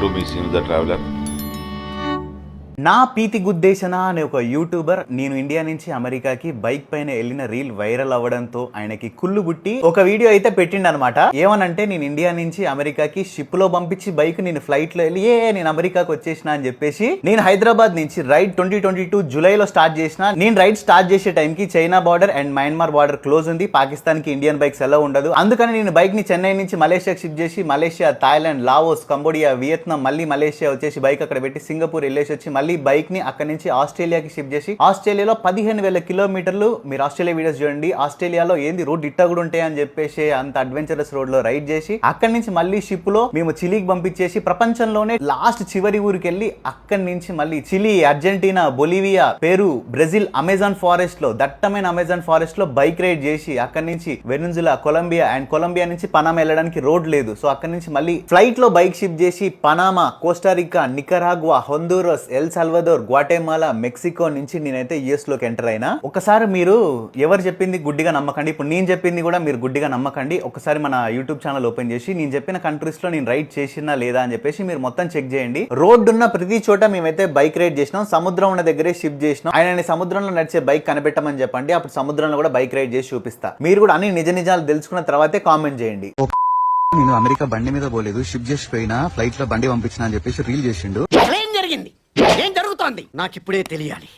to be Sinu the Traveler. నా పీతి గుద్దేశన అనే ఒక యూట్యూబర్ నేను ఇండియా నుంచి అమెరికాకి బైక్ పైన వెళ్ళిన రీల్ వైరల్ అవ్వడంతో ఆయనకి కుళ్ళు బుట్టి ఒక వీడియో అయితే పెట్టిండు అనమాట ఏమనంటే నేను ఇండియా నుంచి అమెరికాకి షిప్లో పంపించి బైక్ నేను ఫ్లైట్లో వెళ్ళి ఏ నేను అమెరికాకి వచ్చేసిన అని చెప్పేసి నేను హైదరాబాద్ నుంచి రైడ్ ట్వంటీ ట్వంటీ టూ జూలైలో స్టార్ట్ చేసిన. నేను రైడ్ స్టార్ట్ చేసే టైంకి China border and Myanmar border close ఉంది. పాకిస్తాన్కి ఇండియన్ బైక్స్ ఎలా ఉండదు. అందుకని నేను బైక్ని చెన్నై నుంచి మలేషియాకి షిఫ్ట్ చేసి Malaysia Thailand Laos Cambodia Vietnam మళ్ళీ మలేషియా వచ్చేసి బైక్ అక్కడ పెట్టి సింగపూర్ వెళ్ళేసి వచ్చి మళ్ళీ బైక్ని అక్కడ నుంచి ఆస్ట్రేలియాకి షిఫ్ట్ చేసి ఆస్ట్రేలియాలో పదిహేను వేల కిలోమీటర్లు మీరు ఆస్ట్రేలియా వీడియోస్ చూడండి. ఆస్ట్రేలియాలో ఏంది రోడ్ ఇట్టా కూడా ఉంటాయని చెప్పేసి అంత అడ్వెంచరస్ రోడ్లో రైడ్ చేసి అక్కడి నుంచి మళ్ళీ షిప్లో మేము చిలీకి పంపించేసి ప్రపంచంలోనే లాస్ట్ చివరి ఊరికి వెళ్ళి అక్కడి నుంచి మళ్ళీ Chile Argentina Bolivia Peru Brazil Amazon ఫారెస్ట్లో దట్టమైన అమెజాన్ ఫారెస్ట్లో బైక్ రైడ్ చేసి అక్కడి నుంచి వెనుజులా కొలంబియా అండ్ కొలంబియా నుంచి పనామా వెళ్ళడానికి రోడ్ లేదు. సో అక్కడి నుంచి మళ్ళీ ఫ్లైట్లో బైక్ షిఫ్ట్ చేసి Panama Costa Rica Nicaragua Honduras El Salvador Guatemala Mexico నుంచి నేనైతే యుఎస్లోకి ఎంటర్ అయినా ఒకసారి మీరు ఎవరు చెప్పింది గుడ్డిగా నమ్మకండి. ఇప్పుడు నేను చెప్పింది కూడా మీరు గుడ్డిగా నమ్మకండి. ఒకసారి మన యూట్యూబ్ ఛానల్ ఓపెన్ చేసి నేను చెప్పిన కంట్రీస్లో నేను రైడ్ చేసినా లేదా అని చెప్పేసి మీరు మొత్తం చెక్ చేయండి. రోడ్డు ఉన్న ప్రతి చోట మేమైతే బైక్ రైడ్ చేసినాం. సముద్రం ఉన్న దగ్గరే షిఫ్ట్ చేసినాం. ఆయన సముద్రంలో నడిచే బైక్ కనిపెట్టమని చెప్పండి. అప్పుడు సముద్రంలో కూడా బైక్ రైడ్ చేసి చూపిస్తా. మీరు కూడా అన్ని నిజ నిజాలు తెలుసుకున్న తర్వాతే కామెంట్ చేయండి. నేను అమెరికా బండి మీద పోలేదు. షిప్ చేసి పోయినా ఫ్లైట్లో బండి పంపించిన అని చెప్పేసి రీల్ చేసిండు అసలు ఏం జరిగింది ఏం జరుగుతోంది నాకిప్పుడే తెలియాలి.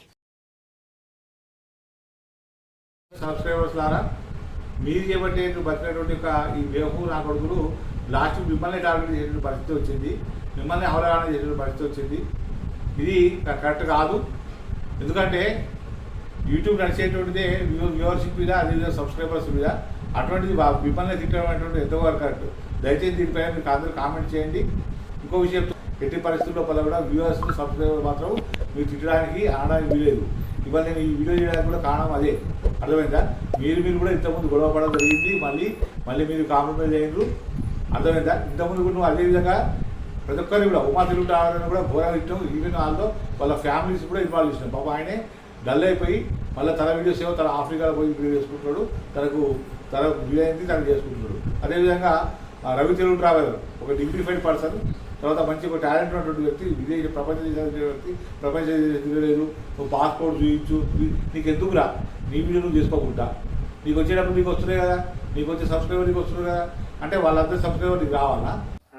సబ్స్క్రైబర్స్ లారా మీరు చేపట్టే బతికినటువంటి ఒక ఈ వేహు నా కొడుకులు లాస్ట్ మిమ్మల్ని టార్గెట్ చేసిన పరిస్థితి వచ్చింది. మిమ్మల్ని అవగాహన చేసిన పరిస్థితి వచ్చింది. ఇది కరెక్ట్ కాదు. ఎందుకంటే యూట్యూబ్ నడిచేటువంటిదే వ్యూవర్షిప్ మీద అదేవిధంగా సబ్స్క్రైబర్స్ మీద అటువంటిది మిమ్మల్ని తిట్టడం అనేటువంటి ఎంతవరకు కరెక్ట్? దయచేసి దీనిపైన మీకు అందరూ కామెంట్ చేయండి. ఇంకో విషయం ఎట్టి పరిస్థితుల్లో పల్ల కూడా వ్యూవర్స్ సబ్స్క్రైబర్ మాత్రం మీరు తిట్టడానికి ఆడడానికి వీలేదు ఇవాళ నేను ఈ వీడియో చేయడానికి కూడా కారణం అదే. అర్థమైందా? మీరు మీరు కూడా ఇంతకుముందు గొడవ పడడం జరిగింది మళ్ళీ మళ్ళీ మీరు కాంప్రమైజ్ అయ్యారు అర్థమైందా? ఇంతకుముందు కూడా నువ్వు అదేవిధంగా ప్రతి ఒక్కరిని కూడా ఉమా తెలుగు రావాలని కూడా ఘోరాలు ఇష్టం ఈవెన్ వాళ్ళతో వాళ్ళ ఫ్యామిలీస్ కూడా ఇన్వాల్వ్ చేసినాం పాప ఆయనే డల్ అయిపోయి మళ్ళీ తన వీడియోస్ ఏమో తన ఆఫ్రికాలో పోయి వీడియో చేసుకుంటున్నాడు. తనకు తన వీలైంది తను చేసుకుంటున్నాడు. అదేవిధంగా రవి తెలుగు ట్రావెలర్ ఒక డిగ్నిఫైడ్ పర్సన్ తర్వాత మంచి ఒక టాలెంట్ ఉన్నటువంటి వ్యక్తి విదేశ ప్రపంచ దేశాలు వ్యక్తి ప్రపంచ తిరగలేదు నువ్వు పాస్పోర్ట్ చూపించు నీకు ఎందుకు రా? నీ వీడియో నువ్వు చేసుకోకుండా. నీకు వచ్చేటప్పుడు నీకు వస్తున్నాయి కదా? నీకు వచ్చే సబ్స్క్రైబర్ నీకు వస్తున్నారు కదా? అంటే వాళ్ళందరూ సబ్స్క్రైబర్ నీకు రావాలా?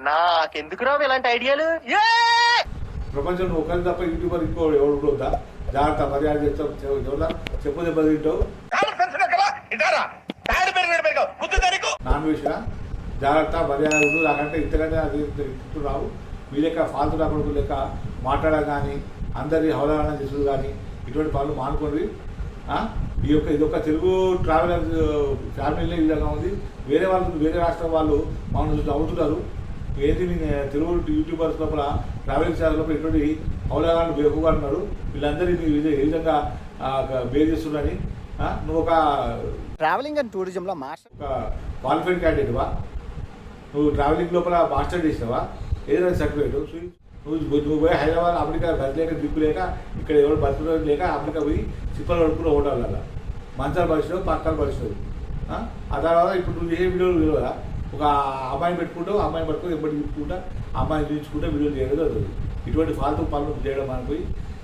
నాకెందుకు రావు ఇలాంటి ఐడియాలు? ప్రపంచంలో ఒకరి తప్ప యూట్యూబర్ ఇంకో ఎవరు కూడా జాగ్రత్త మర్యాద చేస్తావు ఎవరా చెప్పు దెబ్బ తింటావు నాన్ వెజ్గా జాగ్రత్త మర్యాద ఉండు. నాకంటే ఇంతకంటే అది ఇంత రావు. మీ లెక్క ఫాల్తు రాకూడదు లెక్క మాట్లాడడం కానీ అందరి అవగాహన చేసుడు కానీ ఇటువంటి పనులు మానుకోండి? ఈ యొక్క ఇది ఒక తెలుగు ట్రావెలర్ ఫ్యామిలీలో ఈ విధంగా ఉంది. వేరే వాళ్ళు వేరే రాష్ట్రం వాళ్ళు మమ్మల్ని చూసి నవ్వుతున్నారు ఏది తెలుగు యూట్యూబర్స్ లోపల ట్రావెలింగ్ ఛానల్ లోపల ఇటువంటి అవగాహన ఎక్కువగా ఉన్నారు వీళ్ళందరినీ ఏ విధంగా ఆ? నువ్వు ఒక ట్రావెలింగ్ అండ్ టూరిజం లో మాస్టర్ ఒక క్వాలిఫైడ్ క్యాండిడేట్వా నువ్వు ట్రావెలింగ్ లోపల మాస్టర్ చేసినావా? ఏదైనా సర్టిఫికేట్ నువ్వు నువ్వు పోయి హైదరాబాద్ అమెరికా గది దిక్కు లేక ఇక్కడ ఎవరు బతుకులు లేక అమెరికా పోయి చిప్పలు పడుకుని ఓడాలి అలా మంచాలు పరిచినావు పక్కలు పరిచినావు ఆ? ఆ తర్వాత ఇప్పుడు నువ్వు చేసే వీడియోలు విలువ ఒక అమ్మాయిని పెట్టుకుంటావు అమ్మాయిని పట్టుకుని ఎప్పటి తిప్పుకుంటా అమ్మాయిని చూపించుకుంటా వీడియోలు చేయడం జరుగుతుంది. ఇటువంటి ఫాల్తూ పనులు చేయడం మనకు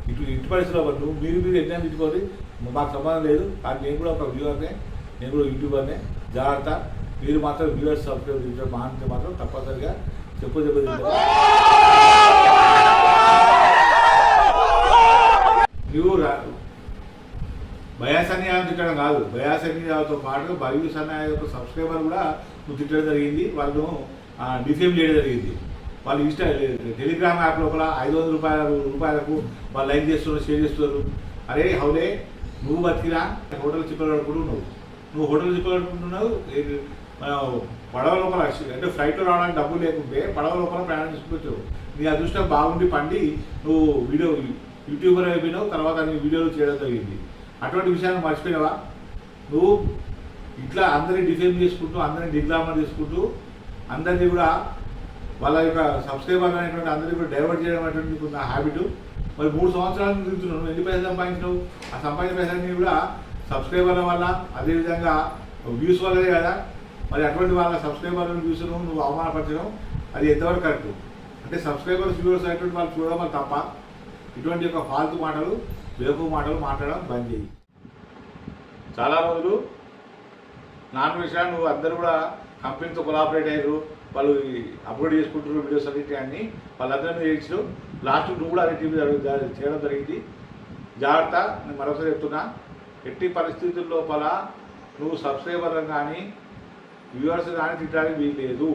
ఇటు ఇటు పరిస్థితుల్లో మరి నువ్వు మీరు మీరు ఎట్లా తిట్టుకోవాలి మాకు సంబంధం లేదు. కానీ నేను కూడా ఒక వ్యూవర్నే నేను కూడా యూట్యూబర్నే. జాగ్రత్త. మీరు మాత్రం వ్యూవర్స్ సబ్స్క్రైబ్ చేయడం మానితే మాత్రం తప్పనిసరిగా చెప్పు చెప్పు నువ్వు రా- బయాస్ అన్యాయం తిట్టడం కాదు. బయాస్ అన్యాయంతో పాటు బయూస్ అన్యాయ యొక్క సబ్స్క్రైబర్ కూడా నువ్వు తిట్టడం జరిగింది. వాళ్ళు డిఫేమ్ చేయడం జరిగింది. వాళ్ళు ఇన్స్టా టెలిగ్రామ్ యాప్ లోపల ఐదు వందల రూపాయల రూపాయలకు వాళ్ళు లైక్ చేస్తున్నారు షేర్ చేస్తున్నారు. అరే హౌలే నువ్వు బతికిరా. హోటల్ చిప్పలు నువ్వు నువ్వు హోటల్ చిప్పలు పడవ లోపల అంటే ఫ్లైట్లో రావడానికి డబ్బులు లేకుంటే పడవ లోపల ప్రయాణం చేసుకోవచ్చు. నీ అదృష్టం బాగుండి పండి నువ్వు వీడియో యూట్యూబర్ అయిపోయినావు తర్వాత నీ వీడియోలు చేయడం జరిగింది. అటువంటి విషయాన్ని మర్చిపోయినావా నువ్వు ఇట్లా అందరినీ డిఫేమ్ చేసుకుంటూ అందరినీ డిగ్లామర్ చేసుకుంటూ అందరినీ కూడా వాళ్ళ యొక్క సబ్స్క్రైబర్ అనేటువంటి అందరినీ కూడా డైవర్ట్ చేయడం అనేటువంటి నా హ్యాబిట్ మరి మూడు సంవత్సరాలు తిరుగుతున్నావు నువ్వు ఎన్ని పైసలు సంపాదించినావు? ఆ సంపాదించిన పైసలన్నీ కూడా సబ్స్క్రైబర్ల వల్ల అదేవిధంగా వ్యూస్ వల్లనే కదా మరి అటువంటి వాళ్ళ సబ్స్క్రైబర్లను వ్యూస్ నువ్వు అవమానపరచడం అది ఎంతవరకు కరెక్ట్ అంటే సబ్స్క్రైబర్స్ వ్యూవర్స్ అయినటువంటి వాళ్ళు చూడడం తప్ప ఇటువంటి యొక్క ఫాల్తు మాటలు వేపు మాటలు మాట్లాడడం బంద్ చేయి. చాలా రోజులు నాన్ విషయాలు నువ్వు అందరూ కూడా కంపెనీతో కొలాబరేట్ అయ్యారు వాళ్ళు అప్లోడ్ చేసుకుంటున్నారు వీడియోస్ అన్నిటి అన్ని వాళ్ళందరూ చేయించు లాస్ట్ నువ్వు కూడా అదే టీవీ చేయడం జరిగింది. జాగ్రత్త నేను మరొకసారి చెప్తున్నా ఎట్టి పరిస్థితుల లోపల నువ్వు సబ్స్క్రైబర్లను కానీ వ్యూవర్స్ దాన్ని తిట్టడానికి వీలు లేదు.